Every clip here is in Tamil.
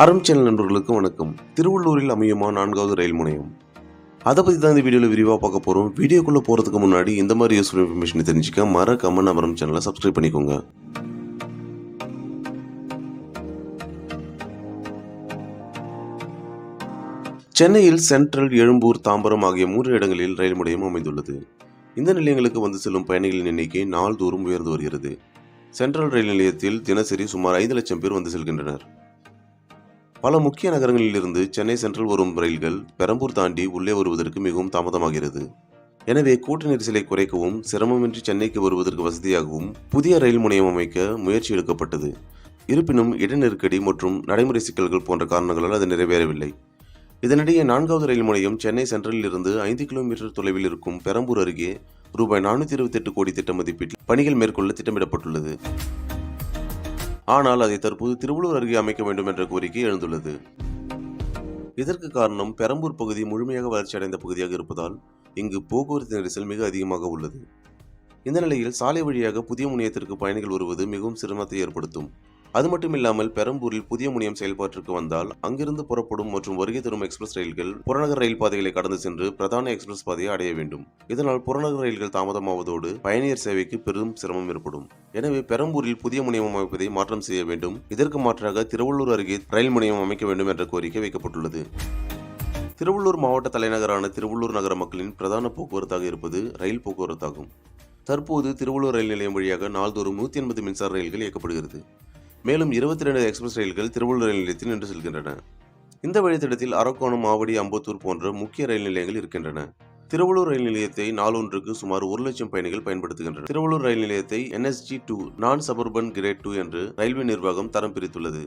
அறம் சேனல் நண்பர்களுக்கு வணக்கம். திருவள்ளூரில் அமையுமா நான்காவது ரயில் முனையம்? அதை பற்றி தான் இந்த வீடியோவில் விரிவாக பார்க்க போகிறோம் வீடியோக்குள்ளே போகிறதுக்கு முன்னாடி இந்த மாதிரி யூஸ்ஃபுல் இன்ஃபர்மேஷனை தெரிஞ்சுக்க மறக்காம அமரம் சேனலை சப்ஸ்கிரைப் பண்ணிக்கோங்க. சென்னையில் சென்ட்ரல் எழும்பூர் தாம்பரம் ஆகிய மூன்று இடங்களில் ரயில் முனையம் அமைந்துள்ளது. இந்த நிலையங்களுக்கு வந்து செல்லும் பயணிகளின் எண்ணிக்கை நாள்தோறும் உயர்ந்து வருகிறது. சென்ட்ரல் ரயில் நிலையத்தில் தினசரி சுமார் ஐந்து லட்சம் பேர் வந்து செல்கின்றனர். பல முக்கிய நகரங்களிலிருந்து சென்னை சென்ட்ரல் வரும் ரயில்கள் பெரம்பூர் தாண்டி உள்ளே வருவதற்கு மிகவும் தாமதமாகிறது. எனவே கூட்ட நெரிசலை குறைக்கவும் சிரமமின்றி சென்னைக்கு வருவதற்கு வசதியாகவும் புதிய ரயில் முனையம் அமைக்க முயற்சி எடுக்கப்பட்டது. இருப்பினும் இட நெருக்கடி மற்றும் நடைமுறை சிக்கல்கள் போன்ற காரணங்களால் அது நிறைவேறவில்லை. இதனிடையே நான்காவது ரயில் முனையம் சென்னை சென்ட்ரலில் இருந்து ஐந்து கிலோமீட்டர் தொலைவில் இருக்கும் பெரம்பூர் அருகே ரூபாய் நானூற்றி இருபத்தெட்டு கோடி திட்ட மதிப்பீட்டில் பணிகள் மேற்கொள்ள திட்டமிடப்பட்டுள்ளது. ஆனால் அதை தற்போது திருவள்ளூர் அருகே அமைக்க வேண்டும் என்ற கோரிக்கை எழுந்துள்ளது. இதற்கு காரணம் பெரம்பூர் பகுதி முழுமையாக வளர்ச்சியடைந்த பகுதியாக இருப்பதால் இங்கு போக்குவரத்து நெரிசல் மிக அதிகமாக உள்ளது. இந்த நிலையில் சாலை வழியாக புதிய முனையத்திற்கு பயணிகள் வருவது மிகவும் சிரமத்தை ஏற்படுத்தும். அது மட்டுமில்லாமல் பெரம்பூரில் புதிய முனையம் செயல்பாட்டிற்கு வந்தால் அங்கிருந்து புறப்படும் மற்றும் வருகை தரும் எக்ஸ்பிரஸ் ரயில்கள் புறநகர் ரயில் பாதைகளை கடந்து சென்று பிரதான எக்ஸ்பிரஸ் பாதையை அடைய வேண்டும். இதனால் புறநகர் ரயில்கள் தாமதமாவதோடு பயணியர் சேவைக்கு பெரும் சிரமம் ஏற்படும். எனவே பெரம்பூரில் புதிய முனையம் அமைப்பதை மாற்றம் செய்ய வேண்டும். இதற்கு மாற்றாக திருவள்ளூர் அருகே ரயில் முனையம் அமைக்க வேண்டும் என்ற கோரிக்கை வைக்கப்பட்டுள்ளது. திருவள்ளூர் மாவட்ட தலைநகரான திருவள்ளூர் நகர மக்களின் பிரதான போக்குவரத்தாக இருப்பது ரயில் போக்குவரத்தாகும். தற்போது திருவள்ளூர் ரயில் நிலையம் வழியாக நாள்தோறும் நூற்றி எண்பது மின்சார ரயில்கள் இயக்கப்படுகிறது. மேலும் இருபத்தி ரெண்டு எக்ஸ்பிரஸ் ரயில்கள் திருவள்ளூர் ரயில் நிலையத்தில் நின்று செல்கின்றன. இந்த வழித்தடத்தில் அரக்கோணம் ஆவடி அம்பத்தூர் போன்ற முக்கிய ரயில் நிலையங்கள் இருக்கின்றன. திருவள்ளூர் ரயில் நிலையத்தை நாளொன்றுக்கு சுமார் ஒரு லட்சம் பயணிகள் பயன்படுத்துகின்றனர். திருவள்ளூர் ரயில் நிலையத்தை NSG two non suburban grade two என்று ரயில்வே நிர்வாகம் தரம் பிரித்துள்ளது.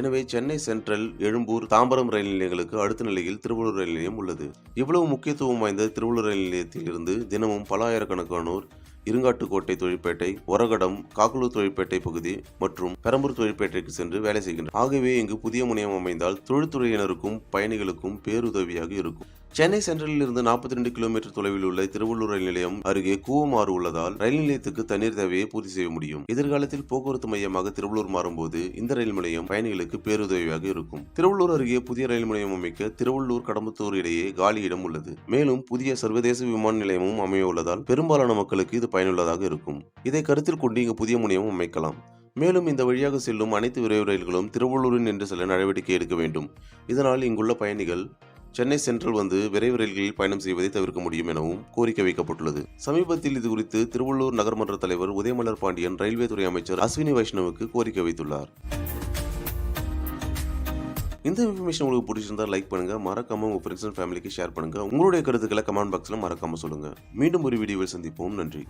எனவே சென்னை சென்ட்ரல் எழும்பூர் தாம்பரம் ரயில் நிலையங்களுக்கு அடுத்த நிலையில் திருவள்ளூர் ரயில் நிலையம் உள்ளது. இவ்வளவு முக்கியத்துவம் வாய்ந்த திருவள்ளூர் ரயில் நிலையத்தில் இருந்து தினமும் பல ஆயிரக்கணக்கானோர் இருங்காட்டுக்கோட்டை தொழிற்பேட்டை ஒரகடம் காக்கலூர் தொழிற்பேட்டை பகுதி மற்றும் பெரம்பூர் தொழிற்பேட்டைக்கு சென்று வேலை செய்கின்றனர். ஆகவே இங்கு புதிய முனையம் அமைந்தால் தொழில்துறையினருக்கும் பயணிகளுக்கும் பேருதவியாக இருக்கும். சென்னை சென்ட்ரலில் இருந்து நாற்பத்தி ரெண்டு கிலோமீட்டர் தொலைவில் உள்ள திருவள்ளூர் ரயில் நிலையம் அருகே கூவமாறு உள்ளதால் ரயில் நிலையத்துக்கு தண்ணீர் தேவையை பூர்த்தி செய்ய முடியும். எதிர்காலத்தில் போக்குவரத்து மையமாக திருவள்ளூர் மாறும்போது இந்த ரயில் நிலையம் பயணிகளுக்கு பேருதவியாக இருக்கும். திருவள்ளூர் அருகே புதிய ரயில் நிலையம் அமைக்க திருவள்ளூர் கடம்பத்தூர் இடையே காலி இடம் உள்ளது. மேலும் புதிய சர்வதேச விமான நிலையமும் அமைய உள்ளதால் பெரும்பாலான மக்களுக்கு இது பயனுள்ளதாக இருக்கும். இதை கருத்தில் கொண்டு இங்கு புதிய முனையம் அமைக்கலாம். மேலும் இந்த வழியாக செல்லும் அனைத்து விரைவு ரயில்களும் திருவள்ளூரில் நின்று செல்ல நடவடிக்கை எடுக்க வேண்டும். இதனால் இங்குள்ள பயணிகள் சென்னை சென்ட்ரல் வந்து விரைவு ரயில்களில் பயணம் செய்வதை தவிர்க்க முடியும் எனவும் கோரிக்கை வைக்கப்பட்டுள்ளது. சமீபத்தில் இது குறித்து திருவள்ளூர் நகர்மன்ற தலைவர் உதயமலர் பாண்டியன் ரயில்வே துறை அமைச்சர் அஸ்வினி வைஷ்ணவுக்கு கோரிக்கை வைத்துள்ளார். இந்த இன்ஃபர்மேஷன் உங்களுக்கு பிடிச்சிருந்தா லைக் பண்ணுங்க மறக்காம உங்க ஃப்ரெண்ட்ஸ் அண்ட் ஃபேமிலிக்கு ஷேர் பண்ணுங்க. உங்களுடைய கருத்துக்களை கமெண்ட் பாக்ஸ்ல மறக்காம சொல்லுங்க. மீண்டும் ஒரு வீடியோவில் சந்திப்போம். நன்றி.